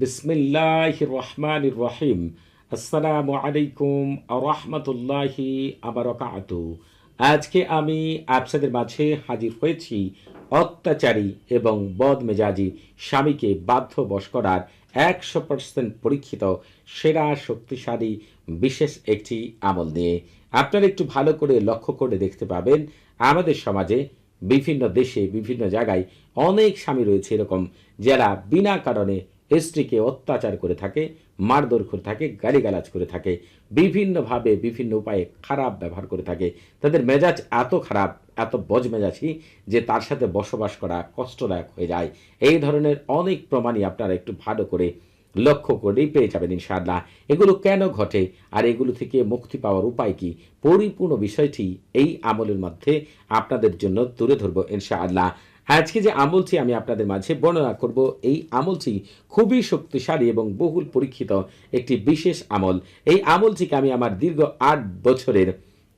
বিসমিল্লাহ রহমান রহিম আসসালামু আলাইকুম রহমতুল্লাহি আবরকাত। আজকে আমি আপনাদের মাঝে হাজির হয়েছি অত্যাচারী এবং বদমেজাজি স্বামীকে বাধ্য বশ করার একশো পার্সেন্ট পরীক্ষিত, সেরা, শক্তিশালী, বিশেষ একটি আমল নিয়ে। আপনারা একটু ভালো করে লক্ষ্য করে দেখতে পাবেন, আমাদের সমাজে বিভিন্ন দেশে, বিভিন্ন জায়গায় অনেক স্বামী রয়েছে এরকম, যারা বিনা কারণে স্ত্রীকে অত্যাচার করে থাকে, মারধর করে থাকে, গালিগালাজ করে থাকে, বিভিন্নভাবে বিভিন্ন উপায়ে খারাপ ব্যবহার করে থাকে। তাদের মেজাজ এত খারাপ, এত বজমেজাজি যে তার সাথে বসবাস করা কষ্টদায়ক হয়ে যায়। এই ধরনের অনেক প্রমাণই আপনারা একটু ভালো করে লক্ষ্য করেই পেয়ে যাবেন ইনশাআল্লাহ। এগুলো কেন ঘটে আর এগুলো থেকে মুক্তি পাওয়ার উপায় কি? পরিপূর্ণ বিষয়টি এই আমলের মধ্যে আপনাদের জন্য তুলে ধরবো ইনশাআল্লাহ। আজকে যে আমলটি আমি আপনাদের মাঝে বর্ণনা করব, এই আমলটি খুবই শক্তিশালী এবং বহুল পরীক্ষিত একটি বিশেষ আমল। এই আমলটিকে আমি আমার দীর্ঘ আট বছরের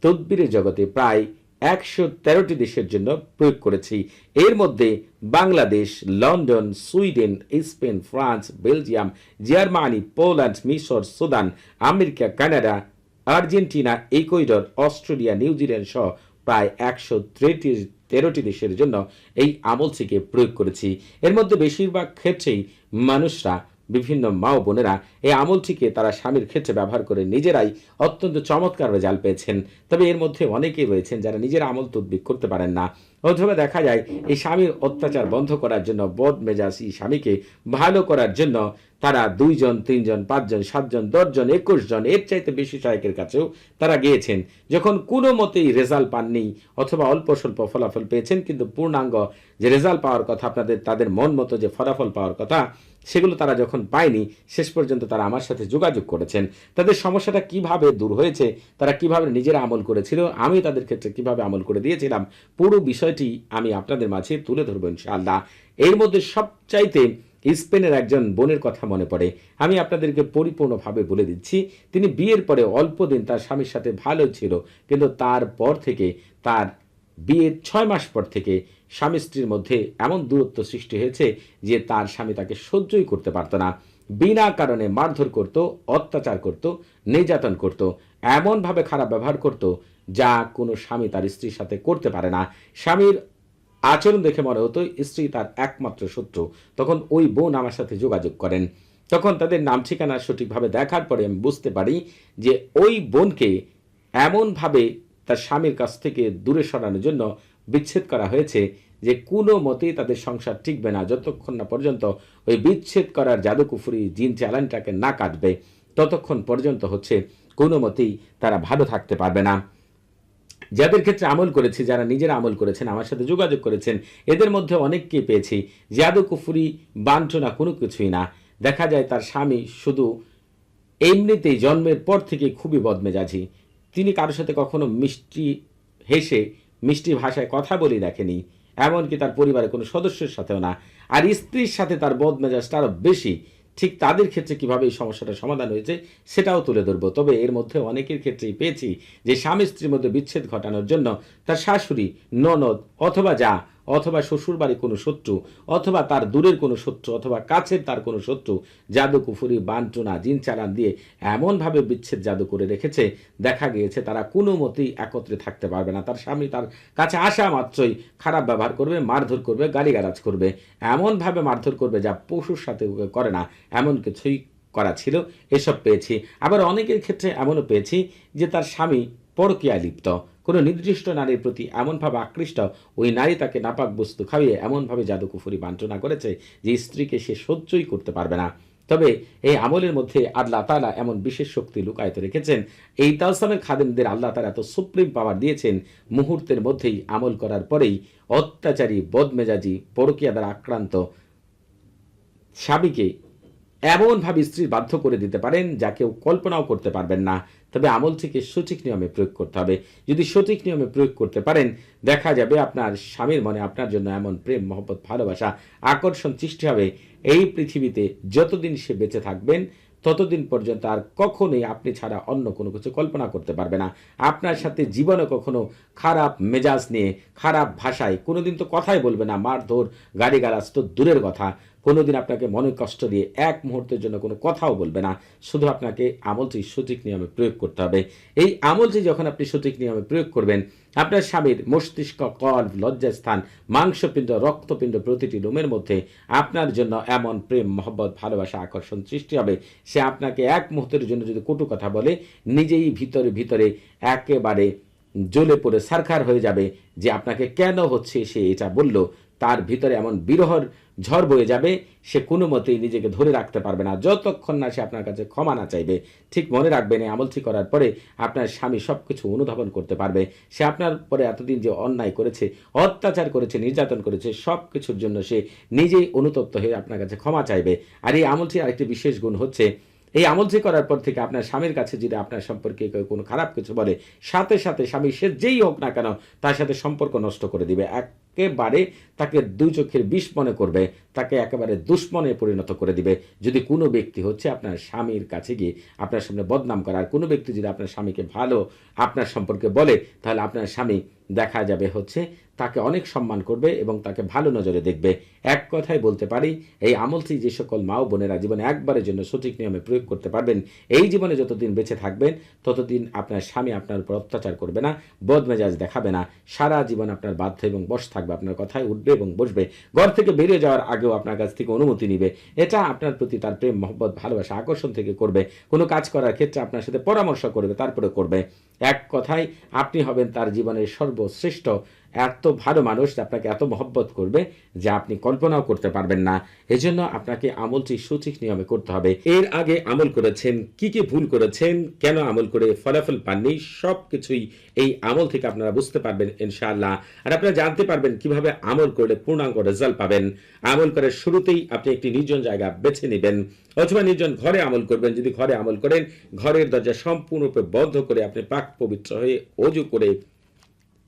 তদ্বিরের জগতে প্রায় একশো তেরোটি দেশের জন্য প্রয়োগ করেছি। এর মধ্যে Bangladesh, London, Sweden, Spain, France, Belgium, Germany, Poland, মিশর, Sudan, America, Canada, Argentina, Ecuador, Australia, New Zealand সহ প্রায় একশো তেরোটি দেশের জন্য এই আমলটিকে প্রয়োগ করেছি। এর মধ্যে বেশিরভাগ ক্ষেত্রেই মানুষরা, বিভিন্ন মা ও বোনেরা এই আমলটিকে তারা স্বামীর ক্ষেত্রে ব্যবহার করে নিজেরাই অত্যন্ত চমৎকার রেজাল্ট পেয়েছেন। তবে এর মধ্যে অনেকেই রয়েছেন যারা নিজের আমল তদ্বিক করতে পারেন না। অথবা দেখা যায়, এই স্বামীর অত্যাচার বন্ধ করার জন্য, বদ মেজাজি স্বামীকে ভালো করার জন্য তারা দুইজন, তিনজন, পাঁচজন, সাতজন, দশজন একুশ জন এর চাইতে বেশি সহায়কের কাছেও তারা গিয়েছেন। যখন কোনো মতেই রেজাল্ট পাননি অথবা অল্প স্বল্প ফলাফল পেয়েছেন, কিন্তু পূর্ণাঙ্গ যে রেজাল্ট পাওয়ার কথা আপনাদের, তাদের মন মতো যে ফলাফল পাওয়ার কথা, সেগুলো তারা যখন পায়নি, শেষ পর্যন্ত তারা আমার সাথে যোগাযোগ করেছেন। তাদের সমস্যাটা কীভাবে দূর হয়েছে, তারা কীভাবে নিজেরা আমল করেছিল আমি তাদের ক্ষেত্রে কীভাবে আমল করে দিয়েছিলাম, পুরো বিষয়টি আমি আপনাদের মাঝে তুলে ধরবো ইনশাআল্লাহ। এর মধ্যে সবচাইতে স্পেনের একজন বোনের কথা মনে পড়ে। আমি আপনাদেরকে পরিপূর্ণভাবে বলে দিচ্ছি, তিনি বিয়ের পরে অল্প দিন তার স্বামীর সাথে ভালো ছিল, কিন্তু তারপর থেকে তার বিয়ের ছয় মাস পর থেকে স্বামী স্ত্রীর মধ্যে এমন দূরত্ব সৃষ্টি হয়েছে যে তার স্বামী তাকে সহ্যই করতে পারত না। বিনা কারণে মারধর করত, অত্যাচার করত, নির্যাতন করত। এমনভাবে খারাপ ব্যবহার করত যা কোনো স্বামী তার স্ত্রীর সাথে করতে পারে না। স্বামীর আচরণ দেখে মনে হতো স্ত্রী তার একমাত্র শত্রু। তখন ওই বোন আমার সাথে যোগাযোগ করেন। তখন তাদের নাম ঠিকানা সঠিকভাবে দেখার পরে আমি বুঝতে পারি যে ওই বোনকে এমনভাবে তার স্বামীর কাছ থেকে দূরে সরানোর জন্য বিচ্ছেদ করা হয়েছে যে কোনো মতেই তাদের সংসার টিকবে না। যতক্ষণ না পর্যন্ত ওই বিচ্ছেদ করার জাদুকুফুরি জিন চ্যালেঞ্জটাকে না কাটবে, ততক্ষণ পর্যন্ত হচ্ছে কোনো মতেই তারা ভালো থাকতে পারবে না। যাদের ক্ষেত্রে আমল করেছি, যারা নিজেরা আমল করেছেন, আমার সাথে যোগাযোগ করেছেন, এদের মধ্যে অনেককে পেয়েছি। জাদু কুফুরি, বাঞ্ছনা কোনো কিছুই না। দেখা যায় তার স্বামী শুধু এমনিতেই জন্মের পর থেকে খুবই বদমেজাজি। তিনি কারোর সাথে কখনো মিষ্টি হেসে, মিষ্টি ভাষায় কথা বলি দেখেনি। এমনকি তার পরিবারের কোনো সদস্যের সাথেও না। আর স্ত্রীর সাথে তার বদমেজাজটা আরও বেশি। ঠিক তাদের ক্ষেত্রে কীভাবে এই সমস্যাটা সমাধান হয়েছে সেটাও তুলে ধরবো। তবে এর মধ্যে অনেকের ক্ষেত্রেই পেয়েছি যে স্বামী স্ত্রীর মধ্যে বিচ্ছেদ ঘটানোর জন্য তার শাশুড়ি, ননদ অথবা যা অথবা শ্বশুর বাড়ির কোনো শত্রু, অথবা তার দূরের কোনো শত্রু, অথবা কাছের তার কোনো শত্রু, জাদু, কুফুরি বান্টনা জিন চালান দিয়ে এমনভাবে বিচ্ছেদ জাদু করে রেখেছে, দেখা গিয়েছে তারা কোনো মতেই একত্রে থাকতে পারবে না। তার স্বামী তার কাছে আসা মাত্রই খারাপ ব্যবহার করবে, মারধর করবে, গালিগালাজ করবে। এমনভাবে মারধর করবে যা পশুর সাথে করে না, এমন কিছুই করা ছিল, এসব পেয়েছি। আবার অনেকের ক্ষেত্রে এমনও পেয়েছি যে তার স্বামী পরকীয়া লিপ্ত। কোনো নির্দিষ্ট নারীর প্রতি এমনভাবে আকৃষ্ট, ওই নারী তাকে নাপাক বস্তু খাইয়ে এমনভাবে জাদুকুফুরি বাঞ্ছনা করেছে যে স্ত্রীকে সে সহ্যই করতে পারবে না। তবে এই আমলের মধ্যে আল্লাহ তালা এমন বিশেষ শক্তি লুকায়িত রেখেছেন। এই তালসামের খাদেমদের আল্লাহ তালা এত সুপ্রিম পাওয়ার দিয়েছেন, মুহূর্তের মধ্যেই আমল করার পরেই অত্যাচারী, বদমেজাজি, পরকিয়া দ্বারা আক্রান্ত স্বামীকে এমনভাবে স্ত্রী বাধ্য করে দিতে পারেন যা কেউ কল্পনাও করতে পারবেন না। তবে আমল থেকে সঠিক নিয়মে প্রয়োগ করতে হবে। যদি সঠিক নিয়মে প্রয়োগ করতে পারেন, দেখা যাবে আপনার স্বামীর মনে আপনার জন্য এমন প্রেম, মহব্বত, ভালোবাসা, আকর্ষণ সৃষ্টি হবে। এই পৃথিবীতে যতদিন সে বেঁচে থাকবেন, ততদিন পর্যন্ত আর কখনোই আপনি ছাড়া অন্য কোনো কিছু কল্পনা করতে পারবে না। আপনার সাথে জীবনে কখনো খারাপ মেজাজ নিয়ে, খারাপ ভাষায়, কোনোদিন তো কথাই বলবে না, মারধর গাড়ি গালাজ তো দূরের কথা। কোনোদিন আপনাকে মনে কষ্ট দিয়ে এক মুহূর্তের জন্য কোনো কথাও বলবে না। শুধু আপনাকে আমলটি সঠিক নিয়মে প্রয়োগ করতে হবে। এই আমলটি যখন আপনি সঠিক নিয়মে প্রয়োগ করবেন, আপনার স্বামীর মস্তিষ্ক কল লজ্জাস্থান, মাংসপিণ্ড, রক্তপিণ্ড প্রতিটি রুমের মধ্যে আপনার জন্য এমন প্রেম, মহব্বত, ভালোবাসা, আকর্ষণ সৃষ্টি হবে। সে আপনাকে এক মুহূর্তের জন্য যদি কটু কথা বলে, নিজেই ভিতরে ভিতরে একেবারে জ্বলে পড়ে সারখার হয়ে যাবে যে আপনাকে কেন হচ্ছে সে এটা বলল। তার ভিতরে এমন বিরহর ঝড় বয়ে যাবে, সে কোনো মতেই নিজেকে ধরে রাখতে পারবে না। যতক্ষণ না সে আপনার কাছে ক্ষমা না চাইবে, ঠিক মনে রাখবেন এই আমলটি করার পরে আপনার স্বামী সব কিছু অনুধাবন করতে পারবে। সে আপনার পরে এতদিন যে অন্যায় করেছে, অত্যাচার করেছে, নির্যাতন করেছে সব কিছুর জন্য সে নিজেই অনুতপ্ত হয়ে আপনার কাছে ক্ষমা চাইবে। আর এই আমলটির আরেকটি বিশেষ গুণ হচ্ছে, এই আমলটি করার পর থেকে আপনার স্বামীর কাছে যদি আপনার সম্পর্কে কেউ কোনো খারাপ কিছু বলে, সাথে সাথে স্বামী সে যেই হোক না কেন, তার সাথে সম্পর্ক নষ্ট করে দিবে। একেবারে তাকে দুই চোখের বিষ মনে করবে, তাকে একেবারে দুশ্মনে পরিণত করে দিবে। যদি কোনো ব্যক্তি হচ্ছে আপনার স্বামীর কাছে গিয়ে আপনার সামনে বদনাম করা, আর কোনো ব্যক্তি যদি আপনার স্বামীকে ভালো আপনার সম্পর্কে বলে, তাহলে আপনার স্বামী দেখা যাবে হচ্ছে তাকে অনেক সম্মান করবে এবং তাকে ভালো নজরে দেখবে। এক কথায় বলতে পারি, এই আমলটি যে সকল মা ও বোনেরা জীবনে একবারের জন্য সঠিক নিয়মে প্রয়োগ করতে পারবেন, এই জীবনে যতদিন বেঁচে থাকবেন, ততদিন আপনার স্বামী আপনার উপর অত্যাচার করবে না, বদমেজাজ দেখাবে না, সারা জীবন আপনার বাধ্য এবং বশ থাকবে। আপনার কথায় উঠবে এবং বসবে। ঘর থেকে বেরিয়ে যাওয়ার আগেও আপনার কাছ থেকে অনুমতি নিবে। এটা আপনার প্রতি তার প্রেম, মহব্বত, ভালোবাসা আকর্ষণ থেকে করবে। কোনো কাজ করার ক্ষেত্রে আপনার সাথে পরামর্শ করবে তারপরে করবে। এক কথায়, আপনি হবেন তার জীবনের সর্বশ্রেষ্ঠ এত ভালো মানুষ আপনাকে এত মহব্বত করবে যে আপনি কল্পনাও করতে পারবেন না। এজন্য আপনাকে আমলটি সঠিক নিয়মে করতে হবে। এর আগে আমল করেছেন, কি কি ভুল করেছেন, কেন আমল করে ফলাফল পাননি সব কিছুই এই আমল থেকে আপনারা বুঝতে পারবেন ইনশাআল্লাহ। আর আপনারা জানতে পারবেন কীভাবে আমল করলে পূর্ণাঙ্গ রেজাল্ট পাবেন। আমল করার শুরুতেই আপনি একটি নির্জন জায়গা বেছে নেবেন। অথবা নির্জন ঘরে আমল করবেন। যদি ঘরে আমল করেন, ঘরের দরজা সম্পূর্ণরূপে বন্ধ করে আপনি পাক পবিত্র হয়ে অজু করে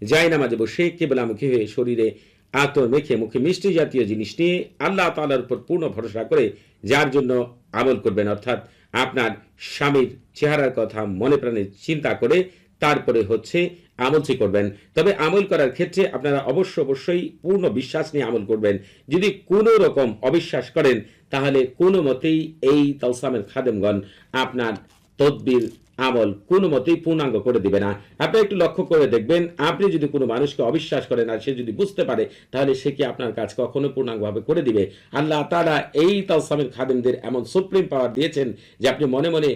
যাই নামাজে বসে কেবলামুখী হয়ে শরীরে আতর মেখে মুখে মিষ্টি জাতীয় জিনিস নিয়ে আল্লাহ তালার উপর পূর্ণ ভরসা করে যার জন্য আমল করবেন। অর্থাৎ আপনার স্বামীর চেহারার কথা মনে প্রাণে চিন্তা করে তারপরে হচ্ছে আমলটি করবেন। তবে আমল করার ক্ষেত্রে আপনারা অবশ্য অবশ্যই পূর্ণ বিশ্বাস নিয়ে আমল করবেন। যদি কোনো রকম অবিশ্বাস করেন, তাহলে কোনো মতেই এই তালসামের খাদেমগণ আপনার তদবির আমল কোনো মতেই পূর্ণাঙ্গ করে দিবে না। আপনি একটু লক্ষ্য করে দেখবেন, আপনি যদি কোনো মানুষকে অবিশ্বাস করেন আর সে যদি বুঝতে পারে, তাহলে সে কি আপনার কাজ কখনো পূর্ণাঙ্গভাবে করে দিবে? আল্লাহ তারা এই তালসামের খাদেমদের এমন সুপ্রিম পাওয়ার দিয়েছেন যে আপনি মনে মনে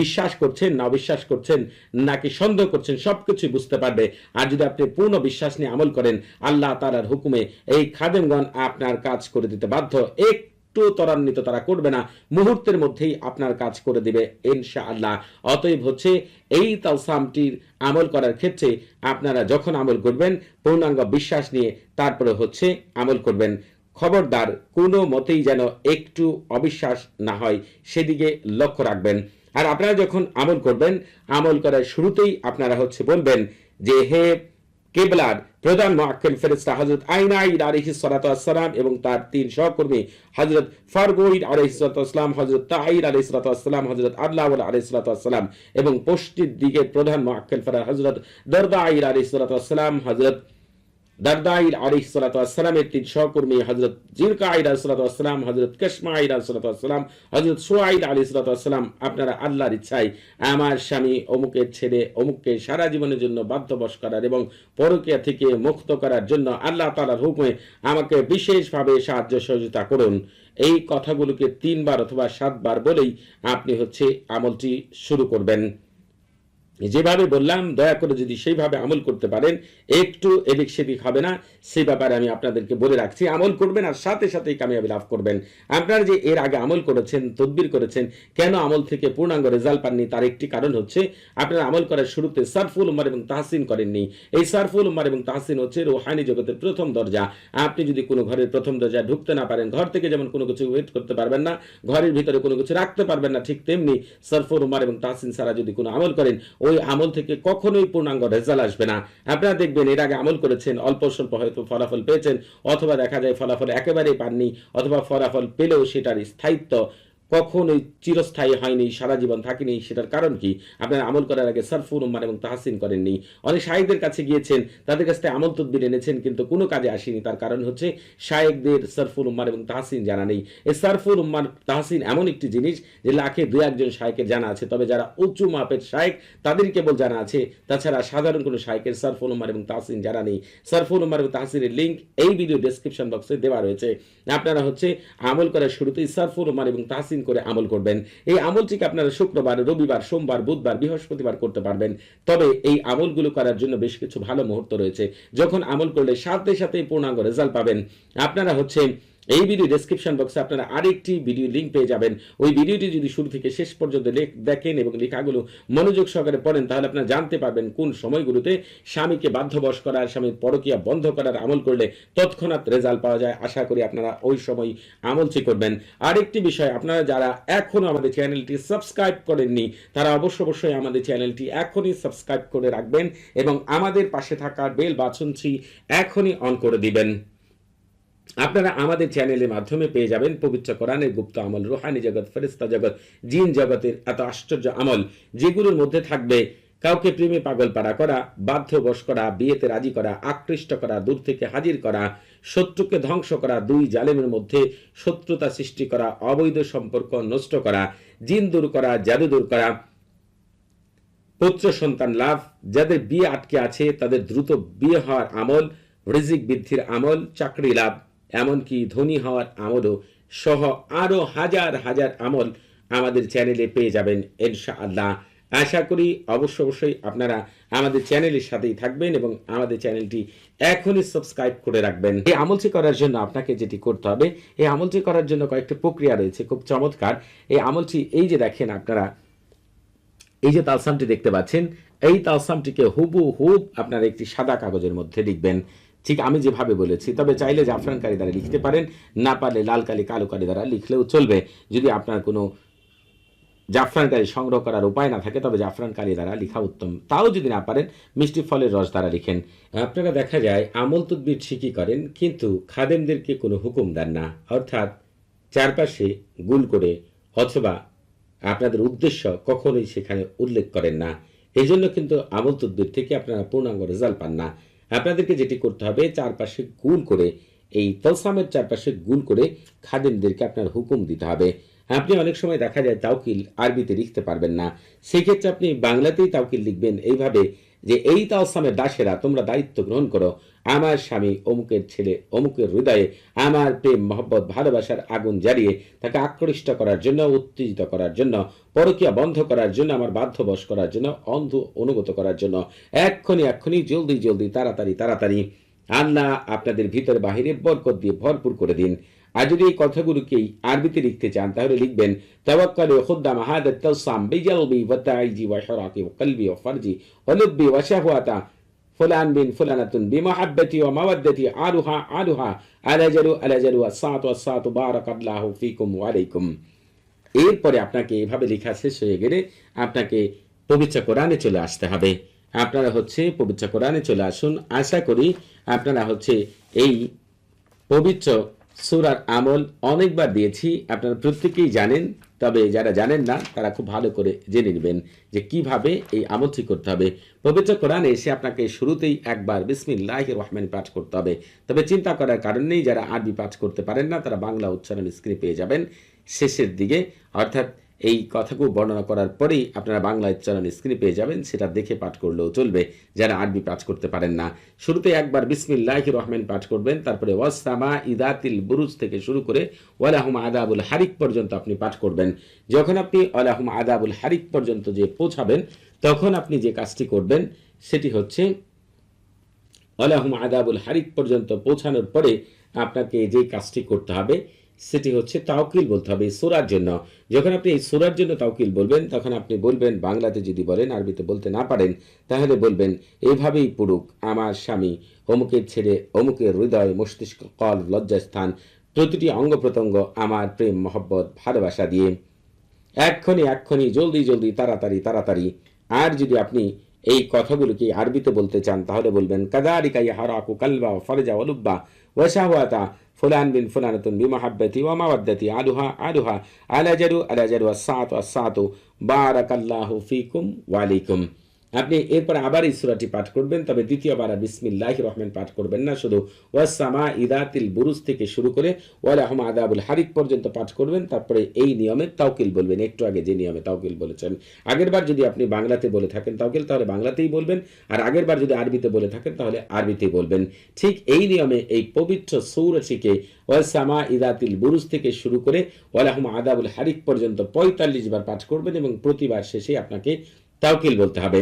বিশ্বাস করছেন না অবিশ্বাস করছেন, নাকি সন্দেহ করছেন, সবকিছুই বুঝতে পারবে। আর যদি আপনি পূর্ণ বিশ্বাস নিয়ে আমল করেন, আল্লাহ তালার হুকুমে এই খাদেমগণ আপনার কাজ করে দিতে বাধ্য। এক একটু ত্বরান্বিত তারা করবে না। মুহূর্তের মধ্যেই আপনার কাজ করে দিবে ইনশা আল্লাহ অতএব হচ্ছে এই তালসামটির আমল করার ক্ষেত্রে আপনারা যখন আমল করবেন, পূর্ণাঙ্গ বিশ্বাস নিয়ে তারপরে হচ্ছে আমল করবেন। খবরদার, কোনো মতেই যেন একটু অবিশ্বাস না হয়, সেদিকে লক্ষ্য রাখবেন। আর আপনারা যখন আমল করবেন, আমল করার শুরুতেই আপনারা হচ্ছে বলবেন যে, হে কেবলার প্রধান মোয়াক্কেল ফেরেস্তা হজরত আইনাইদ আলহি সালাতাম এবং তার তিন সহকর্মী হজরত ফারগোইদ আলহি সালাতাম হজরত তাহির আলহি সালাতাম হজরত আল্লাহ আলহি সালাতাম এবং পশ্চিম দিকের প্রধান মোয়াক্কেল ফেরার হজরত দরদা আইর আলহি সালাতাম হজরত দারদাইল আলী সালাতামের তিন সহকর্মী হজরত জিরকাইদ আলসালাম হজরত কসমাইদ আলসালাম হজরত সোয়াইদ আলী সালাতাম আপনারা আল্লাহর ইচ্ছায় আমার স্বামী অমুকের ছেলে অমুককে সারা জীবনের জন্য বাধ্যবশ করার এবং পরকিয়া থেকে মুক্ত করার জন্য আল্লাহ তালার হুকুমে আমাকে বিশেষভাবে সাহায্য সহযোগিতা করুন। এই কথাগুলোকে তিনবার অথবা সাতবার বলেই আপনি হচ্ছে আমলটি শুরু করবেন। যেভাবে বললাম, দয়া করে যদি সেইভাবে আমল করতে পারেন, একটু এদিক সেদিক হবে না। সেই ব্যাপারে আমি আপনাদেরকে বলে রাখছি, আমল করবেন আর সাথে সাথেই কামিয়াবি লাভ করবেন। আপনারা যে এর আগে আমল করেছেন, তদবির করেছেন, কেন আমল থেকে পূর্ণাঙ্গ রেজাল্ট পাননি তার একটি কারণ হচ্ছে, আপনারা আমল করার শুরুতে সারফুল উমার এবং তাহসিন করেননি। এই সারফুল উমার এবং তাহসিন হচ্ছে রোহানি জগতের প্রথম দরজা। আপনি যদি কোনো ঘরের প্রথম দরজা ঢুকতে না পারেন, ঘর থেকে যেমন কোনো কিছু ওয়েট করতে পারবেন না, ঘরের ভিতরে কোনো কিছু রাখতে পারবেন না, ঠিক তেমনি সারফুল উমার এবং তাহসিন সারা যদি কোনো আমল করেন ওই আমল থেকে কখনোই পূর্ণাঙ্গ রেজাল্ট আসবে না। আপনারা দেখবেন এর আগে আমল করেছেন, অল্প স্বল্প হয়তো ফলাফল পেয়েছেন, অথবা দেখা যায় ফলাফল একেবারেই পাননি, অথবা ফলাফল পেলেও সেটার স্থায়িত্ব কখনোই চিরস্থায়ী হয়নি, সারা জীবন থাকেনি। সেটার কারণ কি? আপনারা আমল করার আগে সরফুর উম্মান এবং তাহসিন করেননি। অনেক শায়েকদের কাছে গিয়েছেন, তাদের কাছ থেকে আমল তদ্বির এনেছেন, কিন্তু কোনো কাজে আসেনি। তার কারণ হচ্ছে শায়েকদের সরফুল উম্মান এবং তাহসিন জানা নেই। এই সরফুল উম্মান তাহসিন এমন একটি জিনিস যে লাখে দু একজন শায়েকের জানা আছে। তবে যারা উঁচু মাপের শায়েক তাদের কেবল জানা আছে। তাছাড়া সাধারণ কোনো শায়েকের সরফুল উম্মার এবং তাহসিন জানা নেই। সরফুল উম্মার এবং তাহসিনের লিঙ্ক এই ভিডিও ডেসক্রিপশন বক্সে দেওয়া রয়েছে। আপনারা হচ্ছে আমল করার শুরুতেই সরফুল উম্মার এবং তাহসিন করে আমল করবেন। এই আমলটিকে আপনারা শুক্রবার, রবিবার, সোমবার, বুধবার, বৃহস্পতিবার করতে পারবেন। তবে এই আমলগুলো করার জন্য বেশ কিছু ভালো মুহূর্ত রয়েছে। যখন আমল করলে সাথে সাথে পূর্ণাঙ্গ রেজাল্ট পাবেন। আপনারা হচ্ছে এই ভিডিও ডেসক্রিপশন বক্সে আপনারা আরেকটি ভিডিও লিঙ্ক পেয়ে যাবেন। ওই ভিডিওটি যদি শুরু থেকে শেষ পর্যন্ত দেখেন এবং লেখাগুলো মনোযোগ সহকারে পড়েন, তাহলে আপনারা জানতে পারবেন কোন সময়গুলোতে স্বামীকে বাধ্যবশ করার স্বামীর পরকিয়া বন্ধ করার আমল করলে তৎক্ষণাৎ রেজাল্ট পাওয়া যায়। আশা করি আপনারা ওই সময় আমল আমলটি করবেন। আরেকটি বিষয়, আপনারা যারা এখনও আমাদের চ্যানেলটি সাবস্ক্রাইব করেননি, তারা অবশ্য অবশ্যই আমাদের চ্যানেলটি এখনই সাবস্ক্রাইব করে রাখবেন এবং আমাদের পাশে থাকা বেল বাছনটি এখনই অন করে দিবেন। আপনারা আমাদের চ্যানেলের মাধ্যমে পেয়ে যাবেন পবিত্র কোরআনের গুপ্ত আমল, রুহানি জগৎ ফেরিস্তা জগৎ, জিন জগতের এত আশ্চর্য আমল, যেগুলোর মধ্যে থাকবে কাউকে প্রেমে পাগল পাড়া করা বাধ্যবশ করা, বিয়েতে রাজি করা, আকৃষ্ট করা, দূর থেকে হাজির করা, শত্রুকে ধ্বংস করা, দুই জালেমের মধ্যে শত্রুতা সৃষ্টি করা, অবৈধ সম্পর্ক নষ্ট করা, জিন দূর করা, জাদু দূর করা, পুত্র সন্তান লাভ, যাদের বিয়ে আটকে আছে, তাদের দ্রুত বিয়ে হওয়ার আমল, রিজিক বৃদ্ধির আমল, চাকরি লাভ এমনকি ধনী হওয়ার আমলও সহ আরও হাজার হাজার আমল আমাদের চ্যানেলে পেয়ে যাবেন ইনশা আল্লাহ আশা করি অবশ্য অবশ্যই আপনারা আমাদের চ্যানেলের সাথেই থাকবেন এবং আমাদের চ্যানেলটি এখনই সাবস্ক্রাইব করে রাখবেন। এই আমলটি করার জন্য আপনাকে যেটি করতে হবে, এই আমলটি করার জন্য কয়েকটি প্রক্রিয়া রয়েছে খুব চমৎকার। এই আমলটি এই যে দেখেন আপনারা, এই যে তালসামটি দেখতে পাচ্ছেন, এই তালসামটিকে হুবু হুব আপনারা একটি সাদা কাগজের মধ্যে লিখবেন। ঠিক আমি যেভাবে বলেছি, তবে চাইলে জাফরান কালি দ্বারা লিখতে পারেন, না পারলে লাল কালি কালো কালি দ্বারা লিখলেও চলবে। যদি আপনার কোনো জাফরান কালি সংগ্রহ করার উপায় না থাকে, তবে জাফরান কালি দ্বারা লেখা উত্তম। তাও যদি না পারেন, মিষ্টি ফলের রস দ্বারা লিখেন। আপনারা দেখা যায়, আমল তদ্বির ঠিকই করেন, কিন্তু খাদেমদেরকে কোনো হুকুম দেন না। অর্থাৎ চারপাশে গুল করে, অথবা আপনাদের উদ্দেশ্য কখনোই সেখানে উল্লেখ করেন না। এই জন্য কিন্তু আমল তদ্বির থেকে আপনারা পূর্ণাঙ্গ রেজাল্ট পান না। আপনাদেরকে যেটি করতে হবে, চারপাশে গুল করে, এই তলসামের চারপাশে গুল করে খাদেমদেরকে আপনার হুকুম দিতে হবে। আপনি অনেক সময় দেখা যায় তাওকিল আরবিতে লিখতে পারবেন না। সেক্ষেত্রে আপনি বাংলাতেই তাওকিল লিখবেন। এইভাবে যে এই তাওসামের দাসেরা, তোমরা দায়িত্ব গ্রহণ করো। আমার স্বামী অমুকের ছেলে, অমুকের হৃদয়ে আমার প্রেম, মহব্বত, ভালোবাসার আগুন জ্বালিয়ে তাকে আকৃষ্ট করার জন্য, উত্তেজিত করার জন্য, পরকিয়া বন্ধ করার জন্য, আমার বাধ্যবশ করার জন্য, অন্ধ অনুগত করার জন্য, এক্ষুনি এক্ষুনি, জলদি জলদি, তাড়াতাড়ি তাড়াতাড়ি। আল্লাহ আপনাদের ভিতরে বাহিরে বরকত দিয়ে ভরপুর করে দিন। আর যদি এই কথাগুলোকেই আরবিতে লিখতে চান, তাহলে লিখবেন, তাওয়াক্কালু খুদ্দাম হাদা তাওসাম বিজালবি ওয়া তাইজি ওয়া ওয়া কলবি ওয়া ফারজি ওয়া লুব্বি ওয়া শাহওয়াতা ফুলান বিন ফুলানাতুন বিমাহাব্বতি ওয়া আলুহা আলুহা আসসাতু বারাকাল্লাহু ফিকুম ওয়া আলাইকুম। এরপরে আপনাকে এভাবে লেখা শেষ হয়ে গেলে আপনাকে পবিত্র কোরআনে চলে আসতে হবে। আপনারা হচ্ছে পবিত্র কোরআনে চলে আসুন। আশা করি আপনারা হচ্ছে এই পবিত্র সুরার আমল অনেকবার দিয়েছি, আপনারা প্রত্যেকেই জানেন, তবে যারা জানেন না, তারা খুব ভালো করে জেনে নেবেন যে কীভাবে এই আমলটি করতে হবে। পবিত্র কোরআনে এসে আপনাকে শুরুতেই একবার বিসমিল্লাহ রহমান পাঠ করতে হবে। তবে চিন্তা করার কারণেই যারা আরবি পাঠ করতে পারেন না, তারা বাংলা উচ্চারণ স্ক্রিনে পেয়ে যাবেন। শেষের দিকে, অর্থাৎ এই কথাগুলো বর্ণনা করার পরেই আপনারা বাংলা উচ্চারণ স্ক্রিনে পেয়ে যাবেন, সেটা দেখে পাঠ করলেও চলবে যারা আরবি পাঠ করতে পারেন না। শুরুতে একবার বিসমিল্লাহ রহমান পাঠ করবেন, তারপরে ওয়াসামা ইদাতিল বুরুজ থেকে শুরু করে ওয়ালাহুম আদাবুল হারিক পর্যন্ত আপনি পাঠ করবেন। যখন আপনি ওয়ালাহুম আদাবুল হারিক পর্যন্ত যে পৌঁছাবেন, তখন আপনি যে কাজটি করবেন, সেটি হচ্ছে আলাহুম আদাবুল হারিক পর্যন্ত পৌঁছানোর পরে আপনাকে যে কাজটি করতে হবে সেটি হচ্ছে তাওকিল বলতে হবে সুরার জন্য। যখন আপনি এই সুরার জন্য তাওকিল বলবেন, তখন আপনি বলবেন, বাংলাতে যদি বলেন, আরবিতে বলতে না পারেন, তাহলে বলবেন এইভাবেই পুরুক আমার স্বামী, অমুকের ছেড়ে অমুকের হৃদয়, মস্তিষ্ক, কল, লজ্জাস্থান, প্রতিটি অঙ্গ প্রত্যঙ্গ আমার প্রেম, মহব্বত, ভালোবাসা দিয়ে। এক্ষণি এক্ষণি, জলদি জলদি, তাড়াতাড়ি তাড়াতাড়ি। আর যদি আপনি এই কথাগুলোকে আরবিতে বলতে চান, তাহলে বলবেন কাদারিকা ইহারাকু কালবা ফরজা ওলুব্বা ওয়াশাহওয়াতা ফুলান বিন ফুলানাতুন বিমাহাব্বতি ওয়া মাওয়াদ্দাতি আলুহা আলুহা আলাজারু আলাজারু আসাতু আসাতু বারাকাল্লাহু ফিকুম ওয়ালাইকুম আপনি এরপর আবার এই সূরাটি পাঠ করবেন, তবে দ্বিতীয়বার আর বিসমিল্লাহির রহমান পাঠ করবেন না, শুধু ওয়াসামা ইদাতিল বুরুজ থেকে শুরু করে ওয়ালাহুম আদাবুল হারিক পর্যন্ত পাঠ করবেন, তারপরে এই নিয়মে তাওকিল বলবেন, একটু আগে যে নিয়মে তাওকিল বলেছেন। আগেরবার যদি আপনি বাংলাতে বলে থাকেন তাওকিল, তাহলে বাংলাতেই বলবেন, আর আগেরবার যদি আরবিতে বলে থাকেন, তাহলে আরবিতেই বলবেন। ঠিক এই নিয়মে এই পবিত্র সৌরটিকে ওয়াসামা ইদাতিল বুরুজ থেকে শুরু করে ওয়ালাহুম আদাবুল হারিক পর্যন্ত পঁয়তাল্লিশ বার পাঠ করবেন এবং প্রতিবার শেষে আপনাকে তাওকিল বলতে হবে।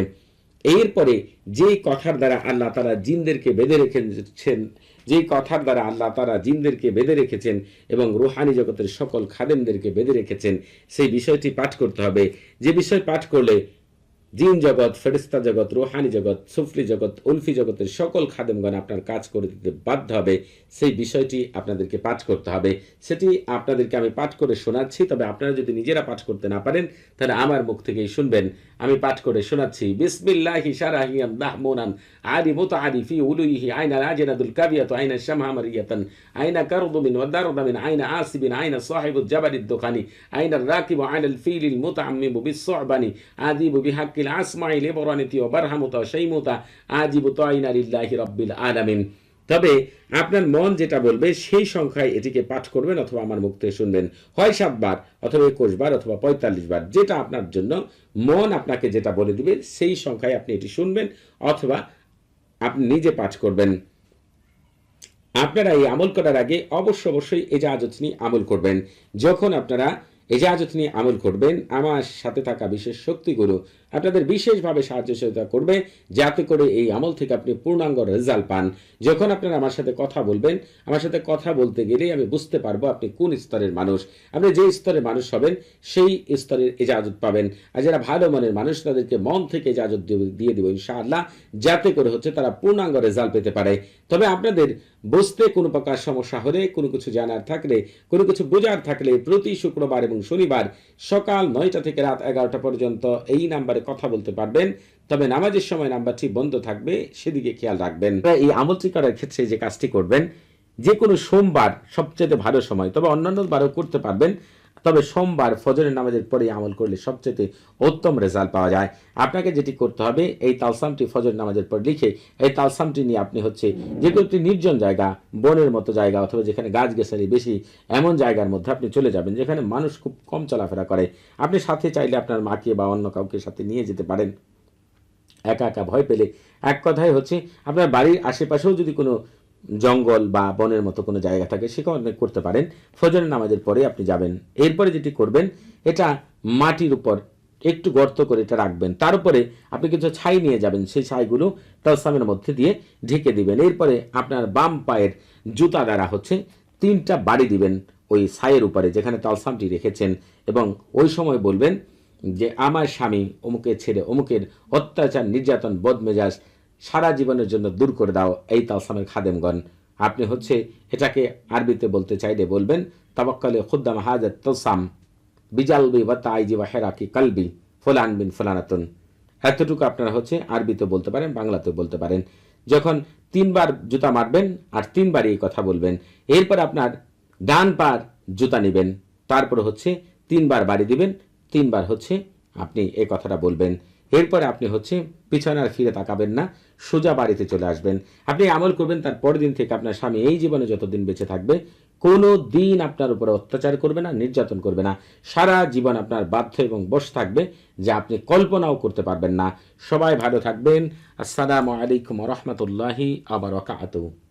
এরপরে যে কথার দ্বারা আল্লাহ তারা জিনদেরকে বেঁধে রেখেছেন, যেই কথার দ্বারা আল্লাহ তারা জিনদেরকে বেঁধে রেখেছেন এবং রুহানি জগতের সকল খাদেমদেরকে বেঁধে রেখেছেন, সেই বিষয়টি পাঠ করতে হবে। যে বিষয় পাঠ করলে জিন জগৎ ফেরিস্তা জগৎ, রুহানি জগৎ, সুফলি জগৎ, উলফি জগতের সকল খাদেমগণ আপনার কাজ করে দিতে বাধ্য হবে, সেই বিষয়টি আপনাদেরকে পাঠ করতে হবে। সেটি আপনাদেরকে আমি পাঠ করে শোনাচ্ছি, তবে আপনারা যদি নিজেরা পাঠ করতে না পারেন, তাহলে আমার মুখ থেকেই শুনবেন। আমি পাঠ করে শোনাচ্ছি। বিসমিল্লাহি শারাহিয়াম দাহমুনান আদি মুতাআদি ফি উলুইহি আইনা রাজিনাদুল কাবিয়াতু আইনা শামহা মারিয়াতান আইনা কারদু মিন ওয়াদারদা মিন আইনা আসিবিন আইনা সাহিবু জাবালিদ দুখানি আইনা রাকিবু আলা আল ফিলিল মুতাআম্মিমু বিস-সু'বানি আদিবু বিহাক্কিল আসমাইল ইবরানিতি ওয়া বারহামুতা ওয়া শাইমুতা আজিবু তাইনা লিল্লাহি রাব্বিল আলামিন। তবে আপনার মন যেটা বলবে সেই সংখ্যায় এটিকে পাঠ করবেন অথবা আমার মুখ থেকে শুনবেন। হয় সাতবার অথবা একুশ বার অথবা পঁয়তাল্লিশ বার যেটা আপনার জন্য মন আপনাকে যেটা বলে দিবে সেই সংখ্যায় আপনি এটি শুনবেন অথবা আপনি নিজে পাঠ করবেন। আপনারা এই আমল করার আগে অবশ্য অবশ্যই এজাজত নিয়ে আমল করবেন। যখন আপনারা এজাজত নিয়ে আমল করবেন, আমার সাথে থাকা বিশেষ শক্তিগুলো আপনাদের বিশেষভাবে সাহায্য সহযোগিতা করবে, যাতে করে এই আমল থেকে আপনি পূর্ণাঙ্গ রেজাল্ট পান। যখন আপনারা আমার সাথে কথা বলবেন, আমার সাথে কথা বলতে গেলেই আমি বুঝতে পারব আপনি কোন স্তরের মানুষ। আপনি যে স্তরের মানুষ হবেন, সেই স্তরের এজাজত পাবেন। আর যারা ভালো মনের মানুষ, তাদেরকে মন থেকে এজাজত দিয়ে- দেবো ইনশাআল্লাহ, যাতে করে হচ্ছে তারা পূর্ণাঙ্গ রেজাল্ট পেতে পারে। তবে আপনাদের বুঝতে কোনো প্রকার সমস্যা হলে, কোনো কিছু জানার থাকলে, কোনো কিছু বোঝার থাকলে প্রতি শুক্রবার এবং শনিবার সকাল নয়টা থেকে রাত এগারোটা পর্যন্ত এই নাম্বারে কথা বলতে পারবেন। তবে নামাজের সময় নাম্বারটি বন্ধ থাকবে, সেদিকে খেয়াল রাখবেন। এই আমলটি করার ক্ষেত্রে যে কাজটি করবেন, যে কোনো সোমবার সবচেয়ে ভালো সময়, তবে অন্যান্য বারও করতে পারবেন। তবে সোমবার ফজরের নামাজের পরে আমল করলে সবচেয়ে উত্তম রেজাল্ট পাওয়া যায়। আপনাকে যেটি করতে হবে, এই তালসামটি ফজর নামাজের পর লিখে, এই তালসামটি নিয়ে আপনি হচ্ছে যে কোনো একটি নির্জন জায়গা, বনের মতো জায়গা অথবা যেখানে গাছ গাছালি বেশি, এমন জায়গার মধ্যে আপনি চলে যাবেন যেখানে মানুষ খুব কম চলাফেরা করে। আপনি সাথে চাইলে আপনার মাকে বা অন্য কাউকে সাথে নিয়ে যেতে পারেন। একা একা ভয় পেলে এক কথায় হচ্ছে, আপনার বাড়ির আশেপাশেও যদি কোনো জঙ্গল বা বনের মতো কোনো জায়গা থাকে, সেখানে করতে পারেন। ফজরের নামাজের পরে আপনি যাবেন। এরপরে যেটি করবেন, এটা মাটির উপর একটু গর্ত করে এটা রাখবেন। তার উপরে আপনি কিছু ছাই নিয়ে যাবেন, সেই ছাইগুলো তালসামের মধ্যে দিয়ে ঢেকে দিবেন। এরপরে আপনার বাম পায়ের জুতা দ্বারা হচ্ছে তিনটা বাড়ি দিবেন ওই ছাইয়ের উপরে যেখানে তালসামটি রেখেছেন এবং ওই সময় বলবেন যে, আমার স্বামী অমুকের ছেড়ে অমুকের অত্যাচার, নির্যাতন, বদমেজাজ সারা জীবনের জন্য দূর করে দাও এই তালসামের খাদেমগণ। আপনি হচ্ছে এটাকে আরবিতে বলতে চাইলে বলবেন, তাবাক্কালে খুদ্দাম হাজার তলসাম বিজালবি বা তাইজি বা হেরাকি কালবি ফোলান বিন ফোলানাতুন। এতটুকু আপনারা হচ্ছে আরবিতে বলতে পারেন বাংলাতে বলতে পারেন। যখন তিনবার জুতা মারবেন আর তিনবার এই কথা বলবেন, এরপর আপনার ডান পার জুতা নেবেন, তারপর হচ্ছে তিনবার বাড়ি দিবেন, তিনবার হচ্ছে আপনি এই কথাটা বলবেন। এরপরে আপনি হচ্ছে পিছনে আর ফিরে তাকাবেন না, সোজা বাড়িতে চলে আসবেন। আপনি আমল করবেন, তার পরের দিন থেকে আপনার স্বামী এই জীবনে যতদিন বেঁচে থাকবে, কোনো দিন আপনার উপরে অত্যাচার করবে না, নির্যাতন করবে না। সারা জীবন আপনার বাধ্য এবং বশ থাকবে যা আপনি কল্পনাও করতে পারবেন না। সবাই ভালো থাকবেন। আসসালামু আলাইকুম রহমতুল্লাহি আবার